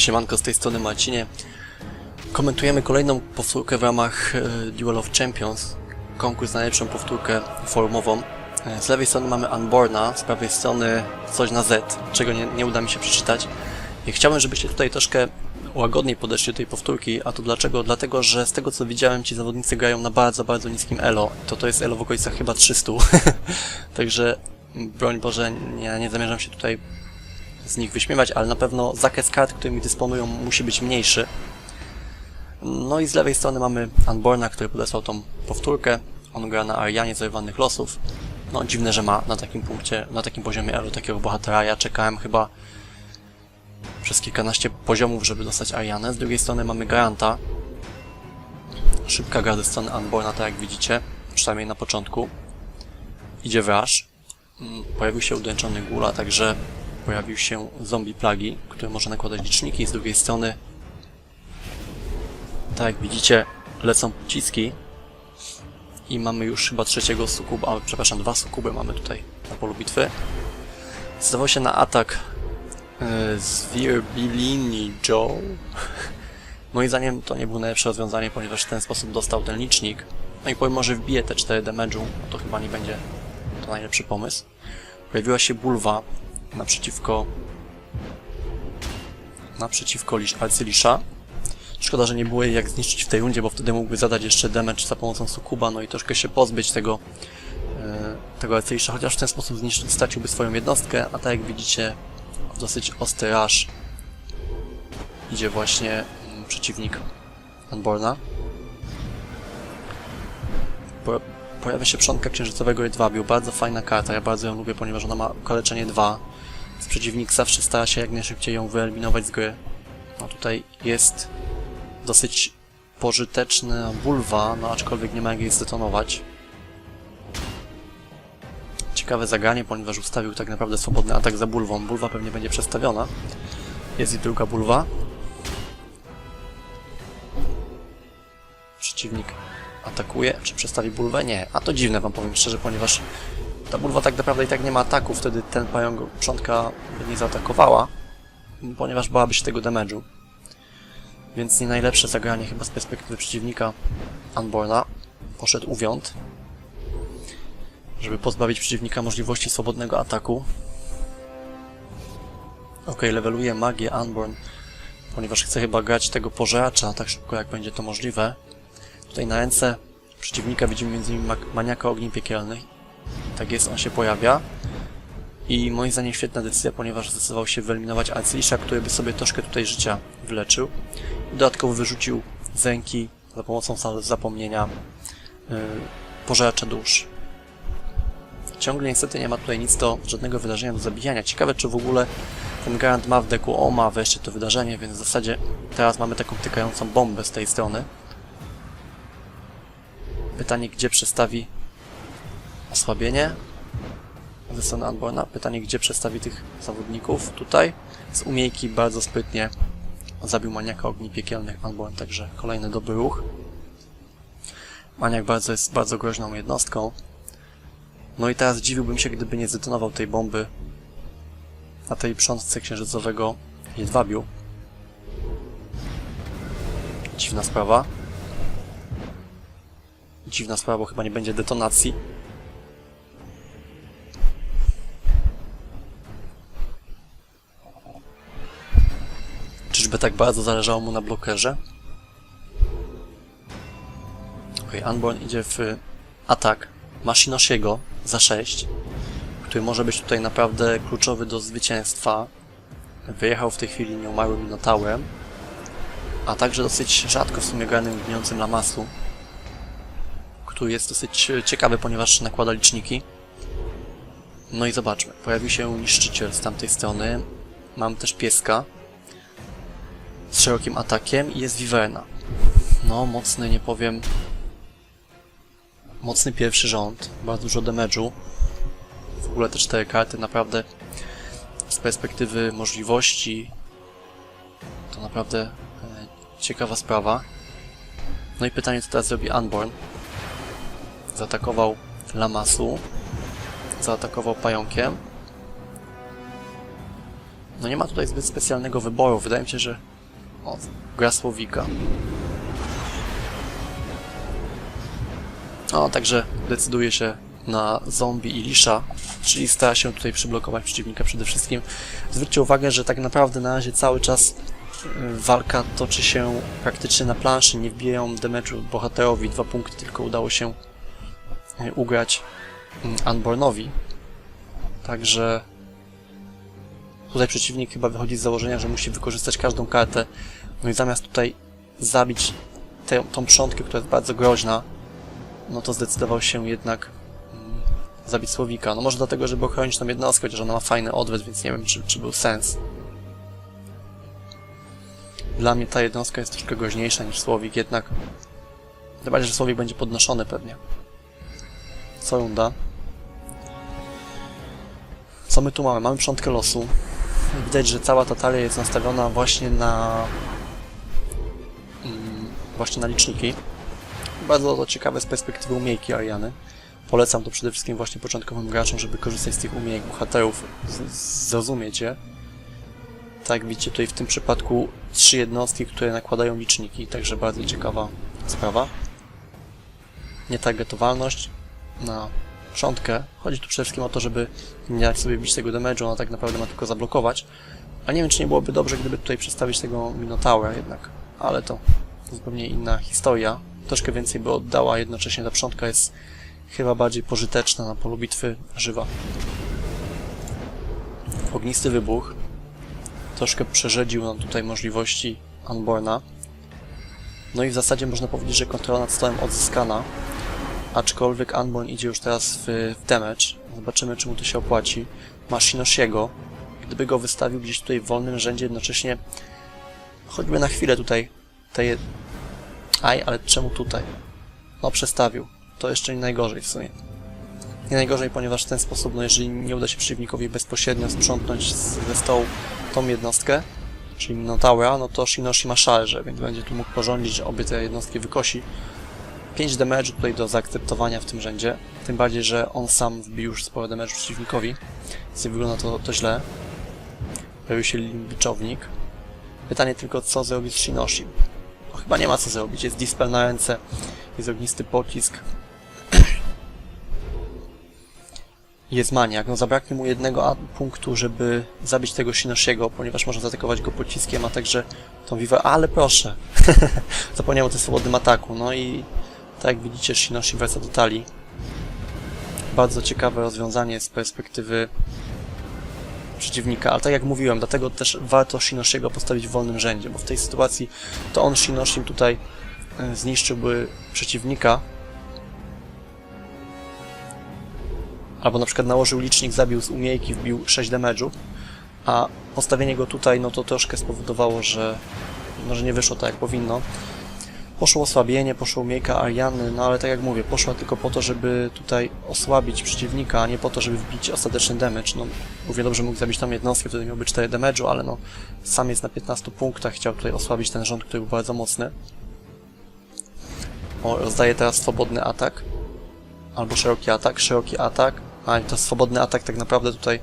Siemanko, z tej strony Marcinie. Komentujemy kolejną powtórkę w ramach e, Duel of Champions. Konkurs na najlepszą powtórkę formową. E, z lewej strony mamy Unborna, z prawej strony coś na Z, czego nie, nie uda mi się przeczytać. I chciałbym, żebyście tutaj troszkę łagodniej podeszli do tej powtórki, a to dlaczego? Dlatego, że z tego co widziałem, ci zawodnicy grają na bardzo, bardzo niskim elo. To to jest elo w okolicach chyba 300. Także, broń Boże, nie, nie zamierzam się tutaj z nich wyśmiewać, ale na pewno zakres kart, którymi dysponują, musi być mniejszy. No i z lewej strony mamy Unborna, który podesłał tą powtórkę. On gra na Arianie Zerwanych Losów. No dziwne, że ma na takim punkcie, na takim poziomie elo takiego bohatera. Ja czekałem chyba przez kilkanaście poziomów, żeby dostać Arianę. Z drugiej strony mamy Garanta. Szybka gra ze strony Unborna, tak jak widzicie, przynajmniej na początku. Idzie w rush. Mm, Pojawił się udręczony Gula, także pojawił się zombie plagi, który może nakładać liczniki. Z drugiej strony, tak jak widzicie, lecą pociski. I mamy już chyba trzeciego sukuba, a, przepraszam, dwa sukuby mamy tutaj na polu bitwy. Zdawał się na atak e, Zwirbilini Joe. Moim zdaniem to nie było najlepsze rozwiązanie, ponieważ w ten sposób dostał ten licznik. No i pomimo, że wbije te 4 damage'u, to chyba nie będzie to najlepszy pomysł. Pojawiła się bulwa naprzeciwko naprzeciwko Lisz, Arcylisza. Szkoda, że nie było jej jak zniszczyć w tej rundzie, bo wtedy mógłby zadać jeszcze damage za pomocą Sukuba, no i troszkę się pozbyć tego e, tego Arcylisza, chociaż w ten sposób zniszczyć straciłby swoją jednostkę, a tak jak widzicie w dosyć ostry rush idzie właśnie mm, przeciwnik Unborna. Po, pojawia się przodka księżycowego jedwabiu, bardzo fajna karta, ja bardzo ją lubię, ponieważ ona ma okaleczenie 2. Przeciwnik zawsze stara się jak najszybciej ją wyeliminować z gry. No tutaj jest dosyć pożyteczna bulwa, no aczkolwiek nie ma jak jej zdetonować. Ciekawe zagranie, ponieważ ustawił tak naprawdę swobodny atak za bulwą. Bulwa pewnie będzie przestawiona. Jest i druga bulwa. Przeciwnik atakuje, czy przestawi bulwę? Nie. A to dziwne wam powiem szczerze, ponieważ ta bulwa tak naprawdę i tak nie ma ataku, wtedy ten pająk przątka by nie zaatakowała, ponieważ bałaby się tego damage'u. Więc nie najlepsze zagranie chyba z perspektywy przeciwnika Unborna. Poszedł uwiąd, żeby pozbawić przeciwnika możliwości swobodnego ataku. Ok, leveluje magię Unborn, ponieważ chce chyba grać tego pożeracza tak szybko jak będzie to możliwe. Tutaj na ręce przeciwnika widzimy m.in. maniaka ogni piekielnych. Tak jest, on się pojawia. I moim zdaniem świetna decyzja, ponieważ zdecydował się wyeliminować Arcylisza, który by sobie troszkę tutaj życia wyleczył. Dodatkowo wyrzucił z ręki za pomocą za- zapomnienia yy, pożeracza dusz. Ciągle niestety nie ma tutaj nic do żadnego wydarzenia do zabijania. Ciekawe, czy w ogóle ten Garant ma w deku, o ma wreszcie to wydarzenie, więc w zasadzie teraz mamy taką tykającą bombę z tej strony. Pytanie, gdzie przestawi osłabienie ze strony Unborna. Pytanie, gdzie przestawi tych zawodników. Tutaj z umiejki bardzo sprytnie zabił maniaka ogni piekielnych Unborn, także kolejny dobry ruch. Maniak bardzo jest bardzo groźną jednostką. No i teraz dziwiłbym się, gdyby nie zdetonował tej bomby na tej przątce księżycowego jedwabiu. Dziwna sprawa. Dziwna sprawa, bo chyba nie będzie detonacji. Czyżby tak bardzo zależało mu na blokerze? Ok, Unborn idzie w atak Mashinosiego za 6, który może być tutaj naprawdę kluczowy do zwycięstwa. Wyjechał w tej chwili nieumarłym Minotaurem, a także dosyć rzadko w sumie granym gniącym Lamasu, który jest dosyć ciekawy, ponieważ nakłada liczniki. No i zobaczmy, pojawił się niszczyciel z tamtej strony. Mam też pieska z szerokim atakiem i jest Wiverna. No, mocny, nie powiem. Mocny pierwszy rząd, bardzo dużo damage'u. W ogóle te cztery karty naprawdę z perspektywy możliwości to naprawdę e, ciekawa sprawa. No i pytanie, co teraz zrobi Unborn. Zaatakował Lamasu, zaatakował pająkiem. No nie ma tutaj zbyt specjalnego wyboru. Wydaje mi się, że O, gra Słowika. O, także decyduje się na zombie i lisza, czyli stara się tutaj przyblokować przeciwnika przede wszystkim. Zwróćcie uwagę, że tak naprawdę na razie cały czas y, walka toczy się praktycznie na planszy, nie wbijają damage'u bohaterowi, dwa punkty tylko udało się ugrać y, Unbornowi. Także tutaj przeciwnik chyba wychodzi z założenia, że musi wykorzystać każdą kartę, no i zamiast tutaj zabić tę, tą przątkę, która jest bardzo groźna, no to zdecydował się jednak mm, zabić Słowika. No może dlatego, żeby ochronić tą jednostkę, chociaż ona ma fajny odwet, więc nie wiem, czy, czy był sens. Dla mnie ta jednostka jest troszkę groźniejsza niż Słowik, jednak tym że Słowik będzie podnoszony pewnie. Co runda. Co my tu mamy? Mamy przątkę losu. Widać, że cała ta talia jest nastawiona właśnie na mm, właśnie na liczniki. Bardzo to ciekawe z perspektywy umiejki Ariany. Polecam to przede wszystkim właśnie początkowym graczom, żeby korzystać z tych umiejek bohaterów, zrozumieć je. Tak widzicie tutaj w tym przypadku trzy jednostki, które nakładają liczniki, także bardzo ciekawa sprawa. Nietargetowalność na przątkę. Chodzi tu przede wszystkim o to, żeby nie dać sobie bić tego damage'u, ona tak naprawdę ma tylko zablokować. A nie wiem, czy nie byłoby dobrze, gdyby tutaj przedstawić tego Minotaura jednak, ale to zupełnie inna historia. Troszkę więcej by oddała, jednocześnie ta przątka jest chyba bardziej pożyteczna na polu bitwy żywa. Ognisty wybuch troszkę przerzedził nam tutaj możliwości Unborna. No i w zasadzie można powiedzieć, że kontrola nad stołem odzyskana, aczkolwiek Unborn idzie już teraz w, w damage. Zobaczymy, czy mu to się opłaci. Ma Shinoshiego. Gdyby go wystawił gdzieś tutaj w wolnym rzędzie, jednocześnie choćby na chwilę tutaj tej... Aj, ale czemu tutaj? No, przestawił. To jeszcze nie najgorzej w sumie. Nie najgorzej, ponieważ w ten sposób, no jeżeli nie uda się przeciwnikowi bezpośrednio sprzątnąć z- ze stołu tą jednostkę, czyli Minotaura, no to Shinoshi ma szarże, więc będzie tu mógł porządzić, obie te jednostki wykosi. 5 damage tutaj do zaakceptowania w tym rzędzie, tym bardziej, że on sam wbił już sporo damage przeciwnikowi, więc nie wygląda to, to źle. Pojawił się limbiczownik. Pytanie tylko, co zrobi z Shinoshi? No, chyba nie ma co zrobić, jest Dispel na ręce, jest ognisty pocisk. Jest maniak, no zabraknie mu jednego punktu, żeby zabić tego Shinoshiego, ponieważ można zaatakować go pociskiem, a także tą Viva... Ale proszę! Zapomniałem o tym swobodnym ataku, no i tak jak widzicie, Shinoshi wraca do talii. Bardzo ciekawe rozwiązanie z perspektywy przeciwnika, ale tak jak mówiłem, dlatego też warto Shinoshiego postawić w wolnym rzędzie, bo w tej sytuacji to on Shinoshim tutaj e, zniszczyłby przeciwnika, albo na przykład nałożył licznik, zabił z umiejki, wbił 6 damage'u, a postawienie go tutaj, no to troszkę spowodowało, że nie wyszło tak jak powinno. Poszło osłabienie, poszła umiejka Ariany, no ale tak jak mówię, poszła tylko po to, żeby tutaj osłabić przeciwnika, a nie po to, żeby wbić ostateczny damage. No, mówię dobrze, mógł zabić tam jednostkę, wtedy miałby 4 damage'u, ale no, sam jest na 15 punktach, chciał tutaj osłabić ten rząd, który był bardzo mocny. O, rozdaje teraz swobodny atak. Albo szeroki atak, szeroki atak. A, to swobodny atak tak naprawdę tutaj...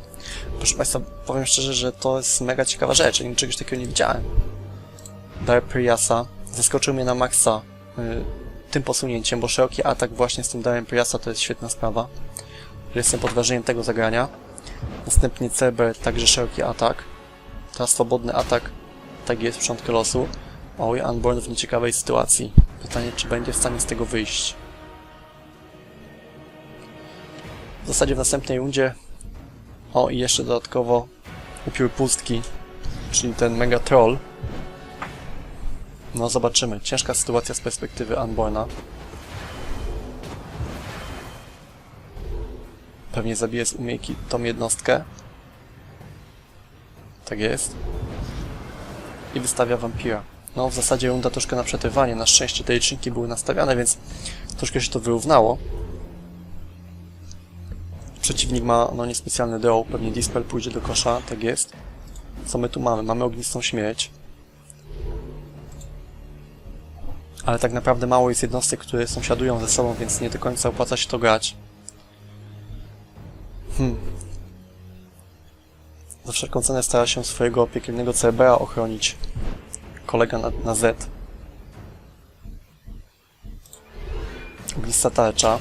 Proszę Państwa, powiem szczerze, że to jest mega ciekawa rzecz, ja czegoś takiego nie widziałem. Dar Priasa zaskoczył mnie na maksa y, tym posunięciem, bo szeroki atak właśnie z tym Darem Priasa to jest świetna sprawa. Jestem pod wrażeniem tego zagrania. Następnie Cerber, także szeroki atak. Teraz swobodny atak, tak jest w początku losu. Oj, Unborn w nieciekawej sytuacji. Pytanie, czy będzie w stanie z tego wyjść. W zasadzie w następnej rundzie o i jeszcze dodatkowo upiór pustki, czyli ten mega troll. No zobaczymy. Ciężka sytuacja z perspektywy Unborna. Pewnie zabije z umiejki tą jednostkę. Tak jest. I wystawia wampira. No w zasadzie runda troszkę na przetrwanie. Na szczęście te liczniki były nastawiane, więc troszkę się to wyrównało. Przeciwnik ma no niespecjalny draw, pewnie Dispel pójdzie do kosza, tak jest. Co my tu mamy? Mamy ognistą śmierć. Ale tak naprawdę mało jest jednostek, które sąsiadują ze sobą, więc nie do końca opłaca się to grać. Hmm. Za wszelką cenę stara się swojego piekielnego CBA ochronić kolega na, na Z. Ognista tarcza.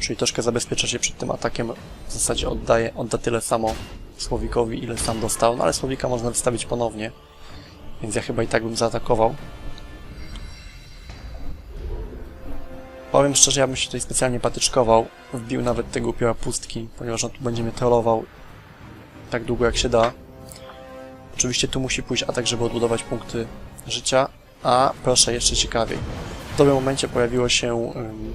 Czyli troszkę zabezpiecza się przed tym atakiem. W zasadzie oddaje, odda tyle samo Słowikowi, ile sam dostał. No ale Słowika można wystawić ponownie. Więc ja chyba i tak bym zaatakował. Powiem szczerze, ja bym się tutaj specjalnie patyczkował. Wbił nawet tego upiora pustki, ponieważ on tu będzie mnie trollował tak długo jak się da. Oczywiście tu musi pójść atak, żeby odbudować punkty życia. A proszę, jeszcze ciekawiej. W dobrym momencie pojawiło się ym,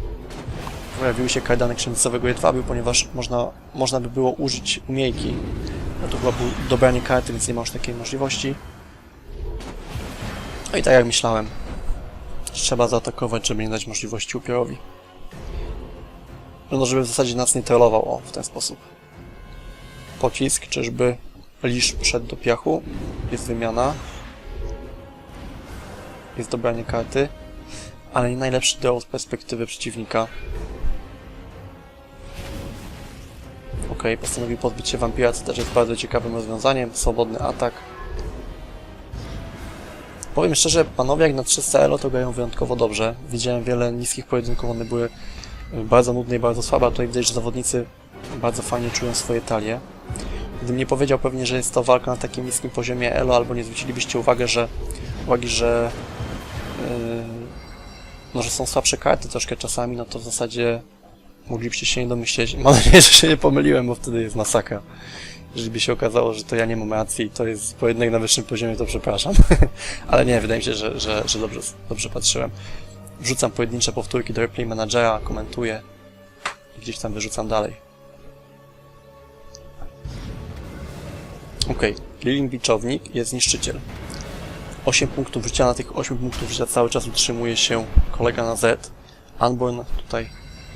pojawiły się kajdany księżycowego jedwabiu, ponieważ można, można by było użyć umiejki. No to chyba było dobranie karty, więc nie ma już takiej możliwości. No i tak jak myślałem, trzeba zaatakować, żeby nie dać możliwości upiorowi. No, żeby w zasadzie nas nie trollował, o, w ten sposób. Pocisk, czyżby lisz wszedł do piachu. Jest wymiana. Jest dobranie karty. Ale nie najlepszy deal z perspektywy przeciwnika. Ok, postanowił pozbyć się wampira, co też jest bardzo ciekawym rozwiązaniem. Swobodny atak. Powiem szczerze, panowie jak na 300 elo to grają wyjątkowo dobrze. Widziałem wiele niskich pojedynków, one były bardzo nudne i bardzo słabe, a tutaj widać, że zawodnicy bardzo fajnie czują swoje talie. Gdybym nie powiedział pewnie, że jest to walka na takim niskim poziomie elo, albo nie zwrócilibyście że uwagi, że yy, no, że są słabsze karty troszkę czasami, no to w zasadzie moglibyście się nie domyśleć. Mam nadzieję, że się nie pomyliłem, bo wtedy jest masakra. Jeżeli by się okazało, że to ja nie mam racji i to jest pojedynek na wyższym poziomie, to przepraszam. Ale nie, wydaje mi się, że, że, że dobrze, dobrze patrzyłem. Wrzucam pojedyncze powtórki do replay managera, komentuję i gdzieś tam wyrzucam dalej. Ok, Lilin Biczownik jest niszczyciel. 8 punktów życia, na tych 8 punktów życia cały czas utrzymuje się kolega na Z. Unborn tutaj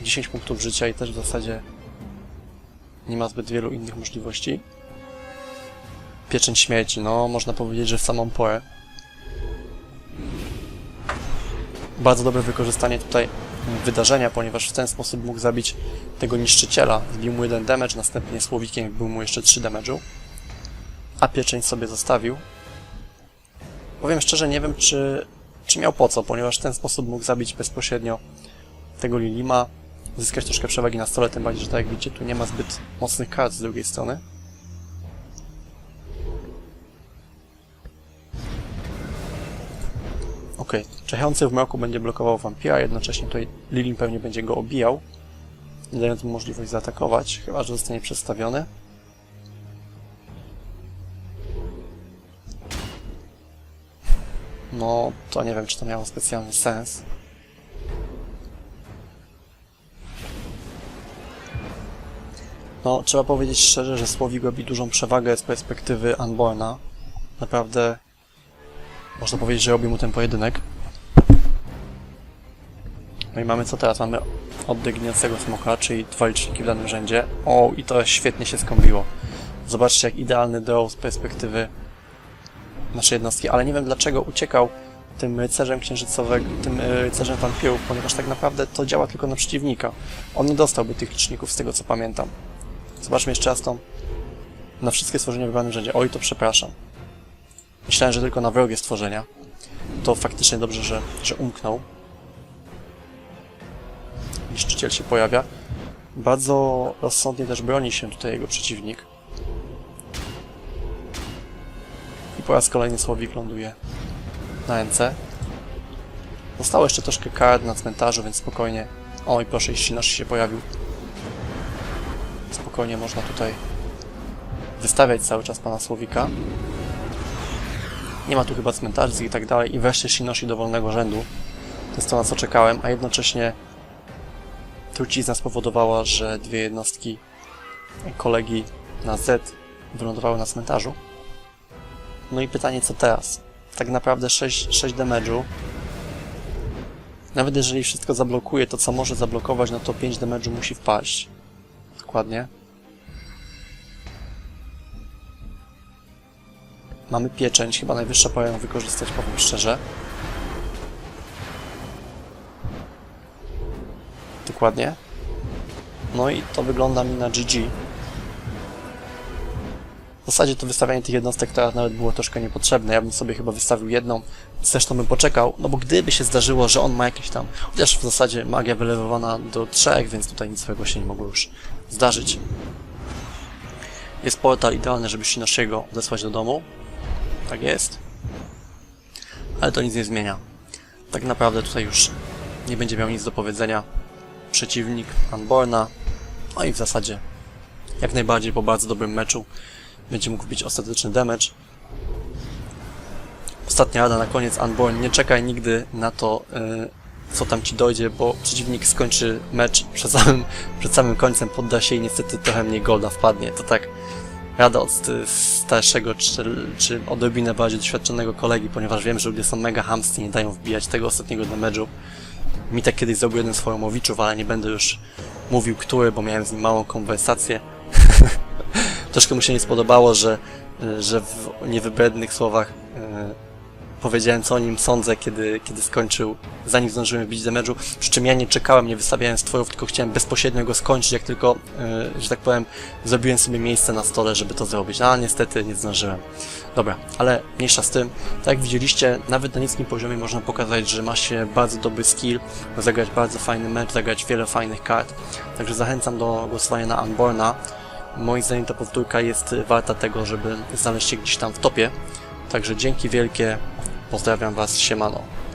10 punktów życia i też w zasadzie nie ma zbyt wielu innych możliwości. Pieczęć śmierci, no można powiedzieć, że w samą porę. Bardzo dobre wykorzystanie tutaj wydarzenia, ponieważ w ten sposób mógł zabić tego niszczyciela. Zbił mu jeden damage, następnie słowikiem był mu jeszcze 3 damage'u. A pieczęć sobie zostawił. Powiem szczerze, nie wiem czy, czy miał po co, ponieważ w ten sposób mógł zabić bezpośrednio tego Lilima, zyskać troszkę przewagi na stole, tym bardziej, że tak jak widzicie, tu nie ma zbyt mocnych kart z drugiej strony. Ok, czechający w mroku będzie blokował wampira, jednocześnie tutaj Lilim pewnie będzie go obijał, nie dając mu możliwość zaatakować, chyba że zostanie przedstawiony. No, to nie wiem, czy to miało specjalny sens. No, trzeba powiedzieć szczerze, że Słowik robi dużą przewagę z perspektywy Unborna. Naprawdę można powiedzieć, że robi mu ten pojedynek. No i mamy co teraz? Mamy oddech smoka, czyli dwa liczniki w danym rzędzie. O, i to świetnie się skombiło. Zobaczcie, jak idealny draw z perspektywy naszej jednostki, ale nie wiem dlaczego uciekał tym rycerzem księżycowego, tym y, rycerzem wampirów, ponieważ tak naprawdę to działa tylko na przeciwnika. On nie dostałby tych liczników z tego co pamiętam. Zobaczmy jeszcze raz tą na wszystkie stworzenia w wybranym rzędzie. Oj, to przepraszam. Myślałem, że tylko na wrogie stworzenia. To faktycznie dobrze, że, że umknął. Niszczyciel się pojawia. Bardzo rozsądnie też broni się tutaj jego przeciwnik. I po raz kolejny Słowik ląduje na NC. Zostało jeszcze troszkę kart na cmentarzu, więc spokojnie. Oj, proszę, jeśli nasz się pojawił. Spokojnie można tutaj wystawiać cały czas pana Słowika. Nie ma tu chyba cmentarzy i tak dalej. I wreszcie Shinoshi do wolnego rzędu. To jest to, na co czekałem, a jednocześnie trucizna spowodowała, że dwie jednostki kolegi na Z wylądowały na cmentarzu. No i pytanie, co teraz? Tak naprawdę 6, 6 damage'u. Nawet jeżeli wszystko zablokuje, to co może zablokować, no to 5 damage'u musi wpaść. Dokładnie. Mamy pieczęć, chyba najwyższa pora ją wykorzystać, powiem szczerze. Dokładnie. No i to wygląda mi na GG. W zasadzie to wystawianie tych jednostek teraz nawet było troszkę niepotrzebne. Ja bym sobie chyba wystawił jedną, zresztą bym poczekał, no bo gdyby się zdarzyło, że on ma jakieś tam, chociaż w zasadzie magia wylewowana do trzech, więc tutaj nic złego się nie mogło już zdarzyć. Jest portal idealny, żeby Shinashiego odesłać do domu. Tak jest. Ale to nic nie zmienia. Tak naprawdę tutaj już nie będzie miał nic do powiedzenia. Przeciwnik Unborna. No i w zasadzie jak najbardziej po bardzo dobrym meczu będzie mógł bić ostateczny damage. Ostatnia rada na koniec Unborn. Nie czekaj nigdy na to, yy, co tam ci dojdzie, bo przeciwnik skończy mecz przed samym, przed samym końcem, podda się i niestety trochę mniej golda wpadnie. To tak rada od starszego czy, czy odrobinę bardziej doświadczonego kolegi, ponieważ wiem, że ludzie są mega hamsty i nie dają wbijać tego ostatniego damage'u. Mi tak kiedyś zrobił jeden z forumowiczów, ale nie będę już mówił który, bo miałem z nim małą konwersację. Troszkę mu się nie spodobało, że, że w niewybrednych słowach y, powiedziałem co o nim sądzę, kiedy, kiedy skończył, zanim zdążyłem wbić damage'u, przy czym ja nie czekałem, nie wystawiałem stworów, tylko chciałem bezpośrednio go skończyć, jak tylko, y, że tak powiem, zrobiłem sobie miejsce na stole, żeby to zrobić, no, a niestety nie zdążyłem. Dobra, ale mniejsza z tym, tak jak widzieliście, nawet na niskim poziomie można pokazać, że ma się bardzo dobry skill, zagrać bardzo fajny mecz, zagrać wiele fajnych kart, także zachęcam do głosowania na Unborna. Moim zdaniem ta powtórka jest warta tego, żeby znaleźć się gdzieś tam w topie. Także dzięki wielkie, pozdrawiam Was, siemano.